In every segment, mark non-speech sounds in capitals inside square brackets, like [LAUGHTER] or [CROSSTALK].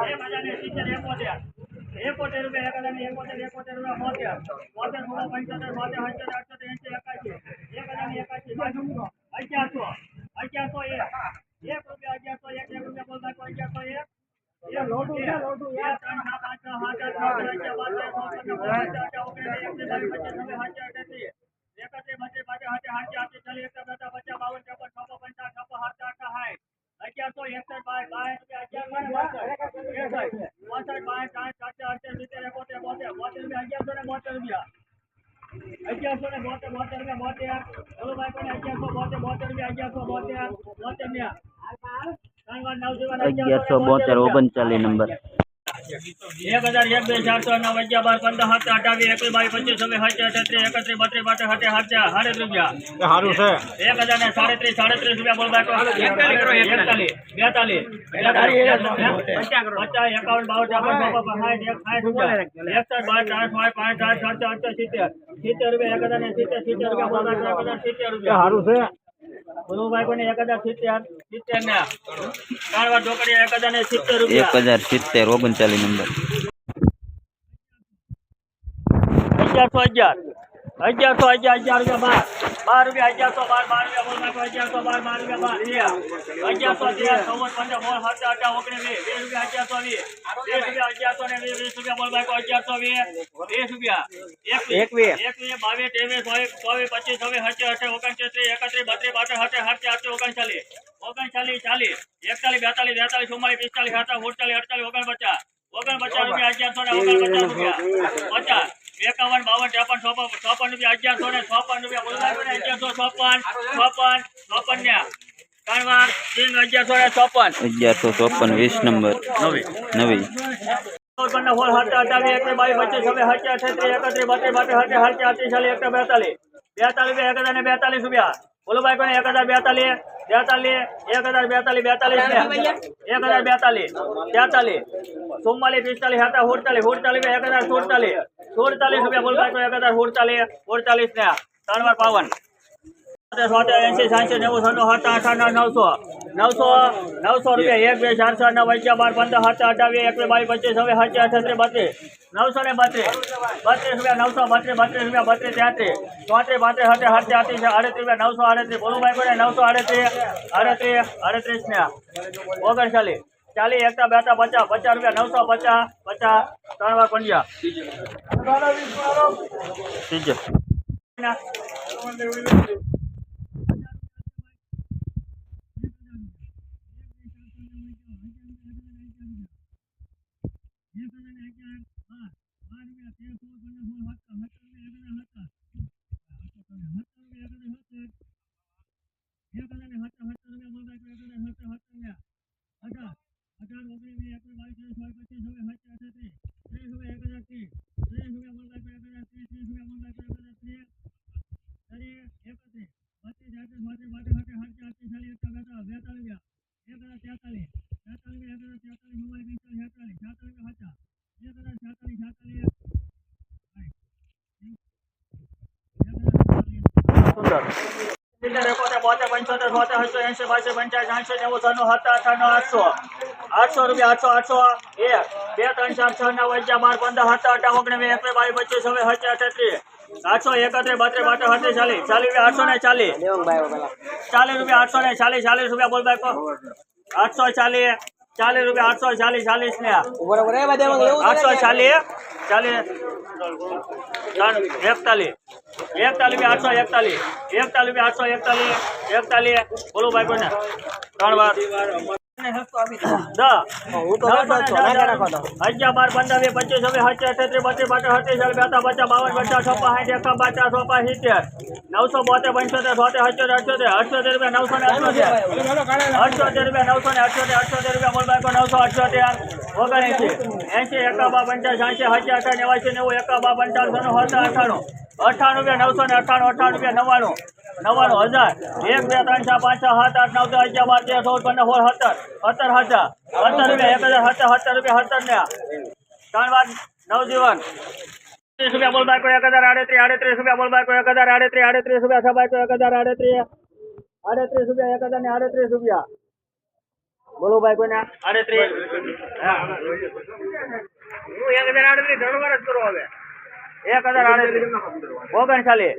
એક હજાર ને સિત્તેર એકોતેર એકોતેર રૂપિયા એક હજાર ને એકોતેર એકોતેર રૂપિયા બોતેર બોતેર સોળ પંચોતેર બોતેર અઠ્યોતેર અઠ્યોતેર એંસી એકાસી એક હજાર ને એકાસી અગિયારસો અગિયારસો એક એક રૂપિયા અગિયારસો એક એક રૂપિયા બોલ નાખો અગિયારસો એક એક લોટું છે લોટું એક ત્રણ ચાર પાંચ છ સાત આઠ નવ દસ અગિયાર બાર તેર ચૌદ પંદર સોળ સત્તર અઢાર ઓગણીસ વીસ એકવીસ બાવીસ પચીસ છવ્વીસ સત્યાવીસ અઠ્યાવીસ એકત્રીસ બત્રીસ પાંત્રીસ આઠ આઠ આઠ ચાલીસ એકતા બેતા પચાસ બાવન ચોપન છપ્પન પંચાવન છપ્પન સાત આઠ સાઠ અગિયારસો એકસઠ બાય બાય અગિયારસો ને બાસઠ બાસઠ બાય સાઠ સાતસો અઠ્યાસી સિત્તેર એકોતેર બોતેર બોતેર રૂપિયા અગિયારસો ને બોતેર રૂપિયા અગિયારસો ને બોતેર બોતેર રૂપિયા બોતેર બોલો ભાઈ કોને અગિયારસો બોતેર બોતેર રૂપિયા અગિયારસો બોતેર બોતેર ને ત્રણ વાર નવ જીવન અગિયારસો બોતેર ઓગણચાલીસ નંબર એક હજાર એક બે ચારસો નવ અગિયાર બાર પંદર સત્તર અઠાવીસ એકવીસ બાવીસ પચીસ છવ્વીસ સત્યાવીસ અઠત્રીસ એકત્રીસ બત્રીસ બાટે હટે હાથ્યા સાડત્રીસ રૂપિયા સારું છે એક હજાર ને સાડત્રીસ સાડત્રીસ રૂપિયા બોલ બાકો એકતાલીસ બેતાલીસ પચાસ એકાવન બાવન ચોપન ચોપન સાઠ એક સાઠ રૂપિયા એકસઠ બાર ચાર પાંચ પાંચ સાઠ સાત અઠ્યાસી સિત્તેર સિત્તેર રૂપિયા એક હજાર ને સિત્તેર સિત્તેર રૂપિયા બોલ બાકો એક હજાર સિત્તેર રૂપિયા સારું છે બોલુભાઈ કોને એક હજાર સિત્તેર સિત્તેર ને ત્રણ વાર એક હજાર ને સિત્તેર એક હજાર સિત્તેર ઓગણચાલીસ નંબર. અગિયારસો અગિયાર. અગિયારસો અગિયાર અગિયાર રૂપિયા બાર. બાર રૂપિયા અગિયારસો બાર બાર રૂપિયા બોલ અગિયારસો બાર બાર રૂપિયા બાર. અગિયારસો અગિયાર ચૌદ પંદર સોળ સત્તર અઢાર ઓગણીસ વીસ. વીસ રૂપિયા અગિયારસો વીસ. વીસ રૂપિયા અગિયારસો ને વીસ વીસ રૂપિયા બોલ બાઈકો અગિયારસો વીસ. વીસ રૂપિયા. એકવીસ. એકવીસ. બાવીસ ત્રેવીસ ચોવીસ ચોવીસ પચીસ છવ્વીસ સત્યાવીસ અઠાવીસ ઓગણત્રીસ એકત્રીસ બત્રીસ બાસઠ સત્તર સત્તર અઠ્યાસી ઓગણચાલીસ. ઓગણચાલીસ ચાલીસ. એકતાલીસ બેતાલીસ બેતાલીસ ચુમ્માલીસ પિસ્તાલીસ સાતા સુડતાલીસ અડતાલીસ ઓગણપચાસ. ઓગણપચાસ રૂપિયા અગિયારસો ને ઓગણપચાસ રૂપિયા. પચાસ. એકાવન બાવન ત્રેપન ચોપન ચોપન રૂપિયા અગિયારસો ને ચોપન રૂપિયા. બોલવા અગિયારસો ચોપન ચોપન ચોપન ને ત્રણ વાર તીન અગિયારસો ને ચોપન. અગિયારસો ચોપન વીસ નંબર. નવી. સોળ સત્તર અઠાવીસ એકવીસ બાવીસ પચીસ સત્યાવીસ છત્રીસ એકત્રીસ બત્રીસ બાત્રીસ સત્યાવીસ અડતાલીસ ચાલીસ એકસો બેતાલીસ. બેતાલીસ રૂપિયા એક ને બેતાલીસ રૂપિયા. બોલો ભાઈ કોને એક હજાર બેતાલીસ બેતાલીસ એક હજાર બેતાલીસ બેતાલીસ એક હજાર બેતાલીસ તેતાલીસ ચુમ્માલીસ પિસ્તાલીસ હતા સુડતાલીસ સુડતાલીસ એક હજાર સુડતાલીસ. સુડતાલીસ રૂપિયા બોલો ભાઈ એક હજાર સુડતાલીસ સુડતાલીસ ને ત્રણ વાર પાવન. સોતેર એસી સાતસો નેવું સાત આઠ આઠ નવસો નવસો નવસો રૂપિયા એક બે ચારસો ચાર નવ બાર પંદર સાત અઠાવીસ એકવીસ બાવીસ પચીસ છવ્વીસ સત્યા અઠત્રીસ નવસો ને બત્રીસ બત્રીસ રૂપિયા નવસો બત્રીસ બત્રીસ રૂપિયા બત્રીસ તેત્રીસ ચોત્રીસ પાંત્રીસ સત્યા સત્યા આત્રીસ આડત્રીસ રૂપિયા નવસો આડત્રીસ બોલુભાઈ કોને નવસો આડત્રીસ અડત્રીસ અડત્રીસ ને ઓગણચાલીસ ચાલીસ એકતા બેતા પચાસ પચાસ રૂપિયા નવસો પચાસ પચાસ ત્રણ વાર પંજા ત્રીજો સિત્તેર, એકોતેર, બોતેર, પંચોતેર, છોતેર, છાતાલી એંશી, બાસી, પંચાસી, સાઠ, નેવું, છન્નું, સત્તર, અઠ્ઠાણું, આઠસો. રૂપિયા એક બે ત્રણ ચાર આઠસો એકત્રીસ બત્રીસ સત્રીસ ચાલીસ ચાલીસ રૂપિયા, આઠસો ને ચાલીસ ચાલીસ રૂપિયા આઠસો ને ચાલીસ ચાલીસ રૂપિયા બોલ ભાઈ આઠસો ચાલીસ ચાલીસ રૂપિયા આઠસો ચાલીસ ચાલીસ ને આઠસો ચાલીસ ચાલીસ. એકતાલીસ એકતાલીસ આઠસો એકતાલીસ. એકતાલીસ આઠસો એકતાલીસ એકતાલીસ. બોલો ભાઈ કોને? ત્રણ વાર. [COUGHS] અગિયાર બાર પંદર વીસ પચીસ છવ્વીસ સત્યાવીસ અઠત્રીસ બત્રીસ સત્રીસ ચાલીસ બેતા પચાસ બાવન પચાસ છપ્પન સાઠ એકાવન પચાસ ચોપન સિત્તેર. નવસો બોતેર પંચોતેર સોતેર અઠ્યોતેર અઠ્યોતેર અઠ્યોતેર રૂપિયા નવસો ને અઠ્યોતેર. અઠ્યોતેર રૂપિયા નવસો ને અઠ્યોતેર અઠ્યોતેર રૂપિયા બોલ નવસો અઠ્યોતેર ઓગણએંસી એંસી એકા બા પંચાસ સાંસી હજાર અઠા નેવાસી નેવું એકા બા પંચાવન અઠાણું અઠાણું રૂપિયા નવસો ને અઠાણું અઠાણું રૂપિયા નવ્વાણું. નવ્વાણું હજાર. એક, બે, ત્રણ, ચાર, પાંચ, છ, સાત, આઠ, નવ, દસ, અગિયાર, બાર, તેર, ચૌદ, પંદર, સોળ, સત્તર. સત્તર હજાર. સત્તર રૂપિયા, એક હજાર, સત્તર સત્તર રૂપિયા, સત્તર ને ત્રણ વાર નવજીવન. ત્રીસ રૂપિયા બોલ બાય કોઈ, એક હજાર, આડત્રીસ આડત્રીસ રૂપિયા બોલ બાકો એક હજાર, આડત્રીસ આડત્રીસ રૂપિયા સબાકો એક હજાર, આડત્રીસ. આડત્રીસ રૂપિયા, એક હજાર ને આડત્રીસ રૂપિયા. બોલો ભાઈ કોઈને આડત્રીસ. હા એક હજાર, આડત્રીસ ત્રણ વાર હવે. એક હજાર, આડત્રીસ. ઓગણચાલીસ.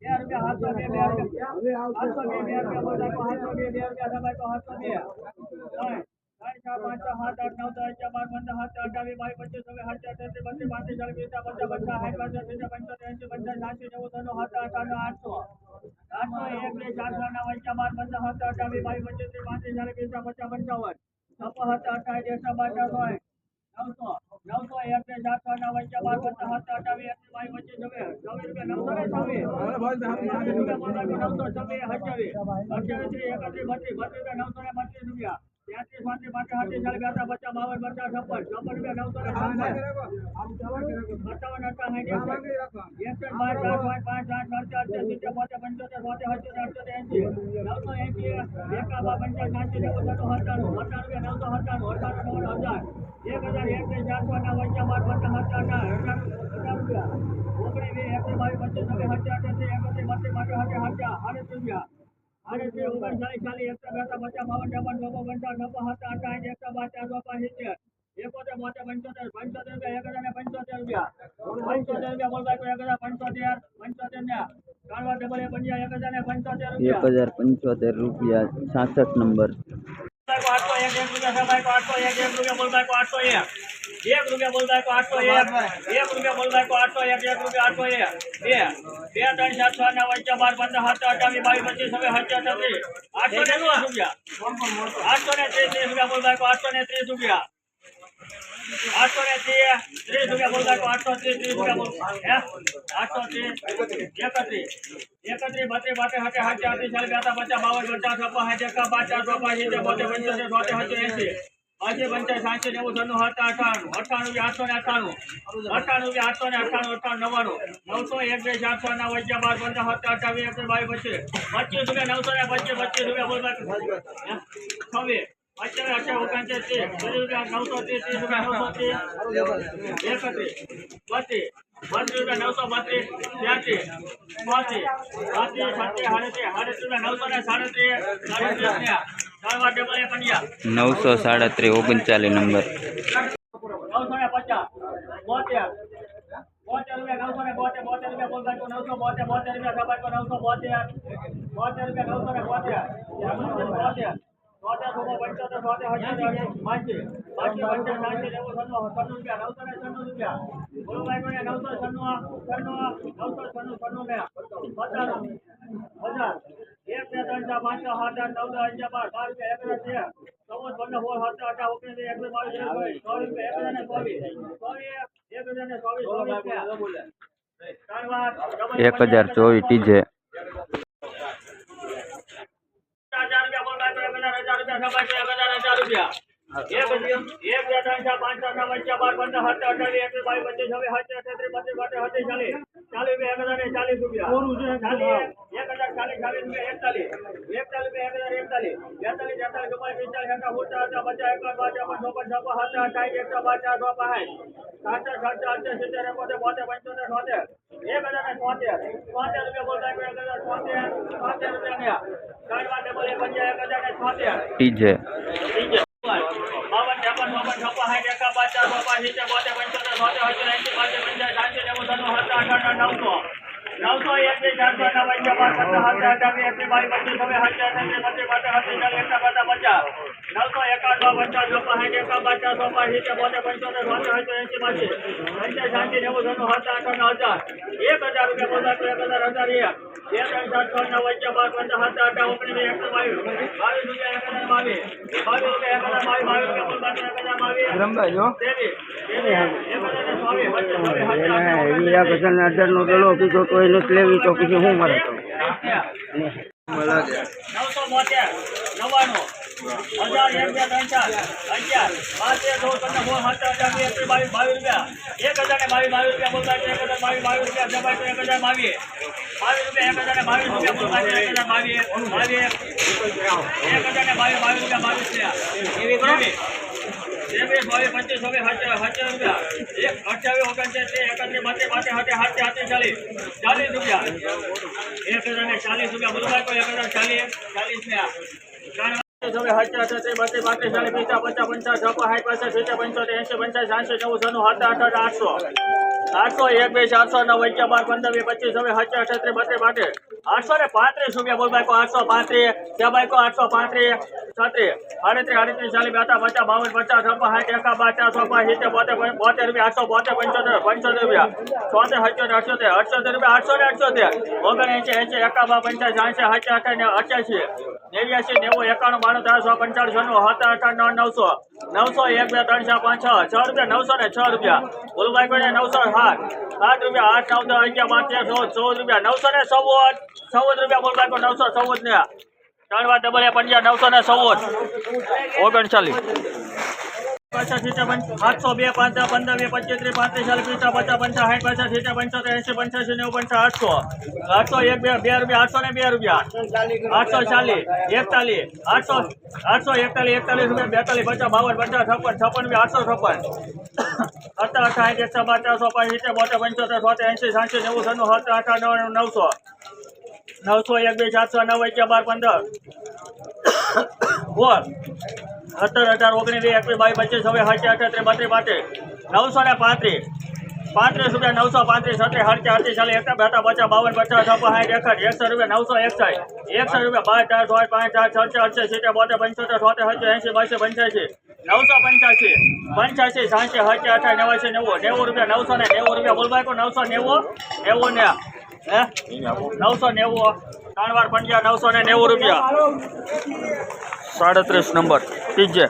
પંચાવન છપ્પન સત્તર અઠાવીસ નવસો નવસો એટલે સાતસો નવ અગિયાર બાર પંદર સત્તર અઠાવીસ એકવીસ બાવીસ પચીસ છવ્વીસ. છવ્વીસ રૂપિયા નવસો ને છવ્વીસ નવસો છવ્વીસ અઠ્યાવીસ. અઠ્યાવીસ ત્રીસ એકત્રીસ બત્રીસ બત્રીસ રૂપિયા નવસો ને બત્રીસ રૂપિયા. ત્યાંત્રીસ પાંત્રીસ પાંત્રીસ ચાલીસ બેતા પચાસ બાવન પચાસ છપ્પન છપ્પન રૂપિયા નવસો નવ નેવું હજાર હજાર નવ હજાર ઓગણીસ એકવીસ બાવીસ પચીસ છવ્વીસ સત્યાવીસ એકત્રીસ બત્રીસ માટે સાઠ હજાર આડત્રીસ રૂપિયા ઓગણચાલીસ ચાલીસ એકસો બેતા પચાસ બાવન પંચાવન સત્તર અઠાવીસ એકસો બાર ચારસો સિત્તેર. એકોતેર બોતેર પંચોતેર પંચોતેર રૂપિયા એક હજાર ને પંચોતેર રૂપિયા. પંચોતેર રૂપિયા બોલતા તો એક હજાર પંચોતેર પંચોતેર ને કાળવા ડબલ એક હજાર ને પંચોતેર એક રૂપિયા હજાર પંચોતેર રૂપિયા છાસઠ નંબર. આઠસો એક એક રૂપિયા આઠસો એક એક રૂપિયા બોલતા કો આઠસો એક. એક રૂપિયા બોલતા આઠસો એક. એક રૂપિયા બોલતા કો આઠસો એક એક રૂપિયા આઠસો એક. બે. બે, ત્રણ, ચાર, છ નવ અગિયાર બાર, પંદર સત્તર અઠાવીસ બાવીસ, પચીસ છવ્વીસ સત્તર છત્રીસ. આઠસો ને ત્રીસ રૂપિયા. આઠસો ને ત્રીસ ત્રીસ રૂપિયા બોલતા કો આઠસો ને ત્રીસ રૂપિયા. આઠસો ને ત્રીસ ત્રીસ રૂપિયા, બોલ કો આઠસો ત્રીસ ત્રીસ રૂપિયા, બોલ. હે? આઠસો ત્રીસ, એકત્રીસ. એકત્રીસ, બત્રીસ, બાત્રીસ હાથે હાથે આઠત્રીસ ચાલીસ બેતા પચાસ, બાવન, પચાસ, છપ્પન એકા પચાસ ચોપન, સિત્તેર, બોતેર પંચોતેર છોતેર સત્તર એંસી. પાંચે પંચાયત સાતસો નેવું છન્નું હતા અઠાણું અઠાણું આઠસો ને અઠાણું અઠાણું આઠસો ને અઠાણું અઠાણું નવ્વાણું, નવસો એક બે ચારસો ના વચ્ચે બાર, પંદર હતા અઠાવીસ એક બાવીસ, પચીસ પચીસ રૂપિયા, નવસો ને પચીસ પચીસ રૂપિયા, બોલ હવે અત્યારે અઠાર ઓગણચાલીસ ત્રીસ રૂપિયા, નવસો, ત્રીસ ત્રીસ રૂપિયા, નવસો, ત્રીસ, એકત્રીસ, બત્રીસ બત્રીસ રૂપિયા નવસો બત્રીસ ત્યાંત્રીસ પાંત્રીસ પાંત્રીસ છત્રીસ સાડત્રીસ સાડત્રીસ નવસો ને સાડત્રીસ સાડત્રીસ નવસો સાડત્રીસ, ઓગણચાલીસ નંબર. નવસો ને પચાસ બોતેર બોતેર રૂપિયા નવસો ને બોતેર બોતેર રૂપિયા બોલતા નવસો બોતેર બોતેર રૂપિયા તો નવસો બોતેર બોતેર રૂપિયા નવસો ને બોતેર બોતેર એક હજાર ચોવીસ. ચૌદ પંદર સોળ સત્તર અઢાર ઓગણીસ વીસ એકવીસ બાવીસ ત્રેવીસ ચોવીસ રૂપિયા એક હજાર ને ચોવીસ ચોવીસ એક હજાર ને ચોવીસ ચોવીસ રૂપિયા ત્રણ વાર ડબલ એક હજાર ચોવીસ ટીજે હજાર રૂપિયા બોલતા તો એક હજાર હજાર રૂપિયા સભાઈ તો એક હજાર હજાર રૂપિયા એક બે ત્રણ ચાર પાંચ છ નવ અગિયાર બાર પંદર સત્તર અઠાવીસ એકવીસ બાવીસ પચીસ છવ્વીસ સત્તર છત્રીસ બત્રીસ બત્રીસ સત્રીસ ચાલીસ ચાલીસ એક હજાર ચાલીસ રૂપિયા. એક હજાર. ચાલીસ ચાલીસ રૂપિયા એકતાલીસ. એકતાલીસ એક હજાર એકતાલીસ. બેતાલીસ તેતાલીસ ચુમ્માલીસ પિસ્તાલીસ એકાવન ઓગણચાલીસ પચાસ એકાવન બાવન ચોપન છપ્પન સત્તર અઠાવીસ એકસો પચાસ સો પાંચ સાતસો સાતસો અઠ્યાસી સિત્તેર એકોતેર બોતેર પંચોતેર છોતેર. એક હજાર ને છોતેર. છોતેર રૂપિયા બોલતા એક હજાર છોતેર. છોતેર રૂપિયા ગયા ત્રણ વાર ડબલ એ પંજા એક હજાર ને છોતેર. નવસો નવસો એક બે ચારસો નવ અગિયાર બાર સત્તર સત્તર અઠાવીસ એકવીસ બાવીસ પચીસ છવ્વીસ સત્તર અઠાવીસ બત્રીસ બત્રીસ બત્રીસ ચાલીસ એકસો પચાસ પચાસ નવસો એકાવન પચાસ એકા બોતેર પંચોતેર એંસી પાંચી સાતસી નેવું અઠાવન હજાર એક હજાર રૂપિયા બોલતા એક હજાર હજાર એક. બે ત્રણ ચાર નવ અગિયાર બાર પંદર અઢાર ઓગણીસ એકસો બાવીસ. બાવીસ રૂપિયા એક હજાર બાવીસ. બાવીસ રૂપિયા એક હજાર બાવીસ બાવીસ રૂપિયા બોલતા એક હજાર બાવીસ. ત્રેવીસ. ત્રેવીસ એક હજાર ને ચોવીસ વચ્ચે ચોવીસ હજાર હજાર નો ગળો કીધો તો નથી લેવી તો પછી હું મારે તો? એક હજાર ને બાવીસ બાવીસ રૂપિયા બાવીસ રૂપિયા ચાલીસ રૂપિયા. એક હજાર ને ચાલીસ. રૂપિયા. બોલવા કોઈ, એક હજાર ચાલીસ ચાલીસ ને હવે હત્યા છત્રી બત્રીસ પાંત્રીસ ચાલીસ પચાસ પચાસ પંચાસ છપ્પન સાઠ પાસઠ સિત્તેર પંચોતેર, એંશી, પંચાસ, સાતસો નવ સનું સાત આઠ આઠ આઠસો. આઠસો, એક, બે, ચારસો, નવ બાર, પંદર, બે, પચીસ, હવે હત્યા છત્રી બત્રીસ પાંત્રીસ આઠસો ને પાંત્રીસ રૂપિયા બોલ બાઈકો, આઠસો પાંત્રીસ, બે બાઈકો, આઠસો પાંત્રીસ, છત્રીસ. અડત્રીસ અડત્રીસ ચાલીસ, બેતા, પચાસ, બાવન, પચાસ, છપ્પન, સાઠ, એકા પચાસ ચાર છપ્પન, સિત્તેર, બોતેર બોતેર રૂપિયા, આઠસો, બોતેર, પંચોતેર પંચોતેર રૂપિયા. ચોતેર, સત્યોતેર, અઠ્યોતેર અઠ્યોતેર રૂપિયા, આઠસો ને અઠ્યોતેર. ઓગણએંશી, એંશી એકા બા પંચાસ સાચી અઠાર ને અઠ્યાસી. નેવ્યાસી, નેવું, એકાણું, બાણું, ત્રણસો પંચાણસો નું સત્તર નવ, નવસો. નવસો એક, બે, ત્રણ, ચાર, પાંચ, છ છ રૂપિયા, નવસો ને છ રૂપિયા. ગુલભાઈ કોઈને નવસો સાત. સાત રૂપિયા આઠ, નવ, દસ, અગિયાર પાંચ તેર, ચૌદ ચૌદ રૂપિયા. નવસો ને ચૌદ. ચૌદ રૂપિયા ગુલભાઈ કોઈ નવસો ચૌદ ને. ત્રણ વાર ડબલ પંજા નવસો ને ચૌદ. ઓગણચાલીસ. પચાસ સીટા પંચ આઠસો બે પાંચ, પંદર બે પચીસ ત્રીસ પાંત્રીસ, ચાલીસ પચાસ પંચા સાઠ પચાસ સીટા પંચોતેર એસી પંચ્યાસી, નેવું, પંચા, આઠસો. આઠસો એક બે બે રૂપિયા, આઠસો ને બે રૂપિયા. આઠસો ચાલીસ, એકતાલીસ, આઠસો આઠસો એકતાલીસ એકતાલીસ રૂપિયા, બેતાલીસ, પચાસ, બાવન, પચાસ, છપ્પન છપ્પન રૂપિયા, આઠસો છપ્પન. સત્તર અઠાઠ એકસો પચાસો પાંચ બોતેર, પંચોતેર, સોતેર એંસી સાતસી નેવું સનું આઠ નવ નવસો. નવસો એક, બે સાતસો નવ અગિયાર બાર, પંદર. બોલ. સત્તર અઢાર ઓગણીસ વીસ એકવીસ બાવીસ પચીસ હવે સાચી અઠ્યાત્રી બત્રીસ પાંત્રીસ નવસો ને પાંત્રીસ. પાંત્રીસ રૂપિયા નવસો પાંત્રીસ સત્રીસ સાડત્રીસ અડતીસ ચાલીસ એકતા બેતા પચાસ બાવન પચાસ છપ્પન સાઠ એકસઠ એકસો રૂપિયા નવસો એકસઠ. એકસો રૂપિયા બાર ચાર સોળ પાંચ ચાર છ અડસઠ સિત્તેર બોતેર પંચોતેર સોતેર સત્તર એંસી બસો પંચ્યાસી. નવસો પંચ્યાસી. પંચ્યાસી સાંસી સાચી અઠાર નેવાસી નેવું. નેવું રૂપિયા નવસો ને નેવું રૂપિયા. બોલભાઈ કો નવસો નેવું? નેવું ને હે? નવસો નેવું. ત્રણ વાર પંજા નવસો ને નેવું રૂપિયા. સાડત્રીસ નંબર. ત્રીજે